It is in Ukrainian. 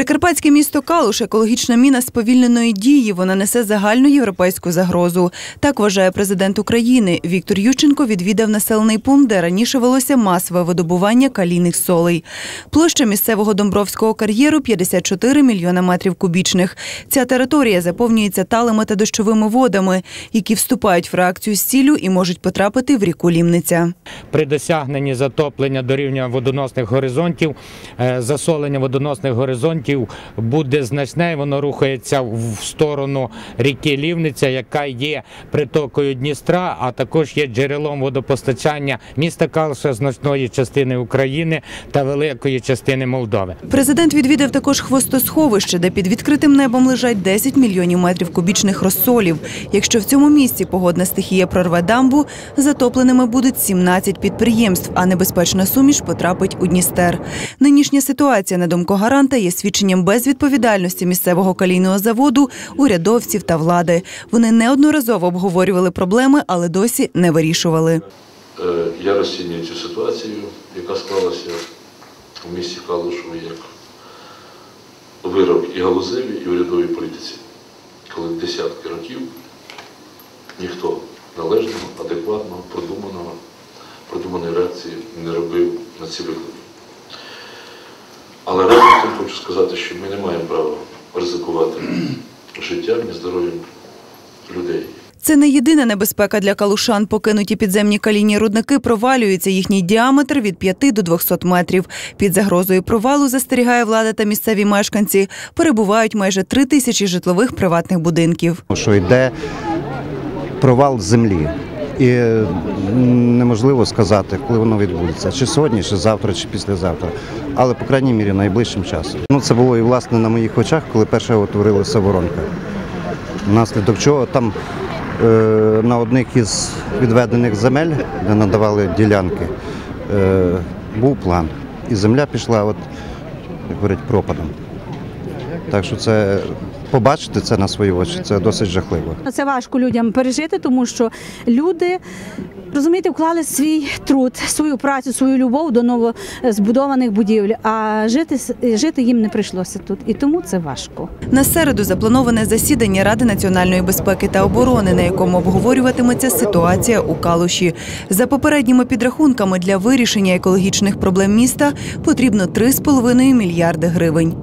Прикарпатське місто Калуш екологічна міна сповільненої дії. Вона несе загальну європейську загрозу. Так вважає президент України. Віктор Ющенко відвідав населений пункт, де раніше велося масове видобування калійних солей. Площа місцевого Домбровського кар'єру 54 мільйона метрів кубічних. Ця територія заповнюється талими та дощовими водами, які вступають в реакцію з сіллю і можуть потрапити в ріку Лімниця. при досягненні затоплення до рівня водоносних горизонтів, е, засолення водоносних горизонтів буде значне, воно рухається в сторону ріки Лівниця, яка є притокою Дністра, а також є джерелом водопостачання міста Калуша, значної частини України та великої частини Молдови. Президент відвідав також хвостосховище, де під відкритим небом лежать 10 мільйонів метрів кубічних розсолів. Якщо в цьому місці погодна стихія прорве дамбу, затопленими будуть 17 підприємств, а небезпечна суміш потрапить у Дністер. Нинішня ситуація, на думку гаранта, є свідченням безвідповідальності місцевого калійного заводу, урядовців та влади. Вони неодноразово обговорювали проблеми, але досі не вирішували. Е, Я розцінюю цю ситуацію, яка склалася в місті Калушово як вирок і галузевій, і урядовій політиці, коли десятки років ніхто належного, адекватного, продуманого, продуманої реакції не робив на ці виклики. Але разом з тим хочу сказати, що ми не маємо права ризикувати життям і здоров'ям людей. Це не єдина небезпека для калушан. Покинуті підземні калійні рудники провалюються. Їхній діаметр від 5 до 200 метрів. Під загрозою провалу застерігає влада та місцеві мешканці. Перебувають майже три тисячі житлових приватних будинків. що йде провал землі. І неможливо сказати, коли воно відбудеться, чи сьогодні, чи завтра, чи післязавтра. Але, по крайній мірі, найближчим часом. Ну, це було і власне на моїх очах, коли перша утворилася воронка. Внаслідок чого там е, на одних із відведених земель, де надавали ділянки, е, був план. І земля пішла, от, як говорять, пропадом. Так що це побачити це на свої очі, це досить жахливо. Це важко людям пережити, тому що люди розумієте, вклали свій труд, свою працю, свою любов до новозбудованих будівель. А жити жити їм не прийшлося тут, і тому це важко. На середу заплановане засідання Ради національної безпеки та оборони, на якому обговорюватиметься ситуація у Калуші. За попередніми підрахунками для вирішення екологічних проблем міста потрібно 3,5 мільярди гривень.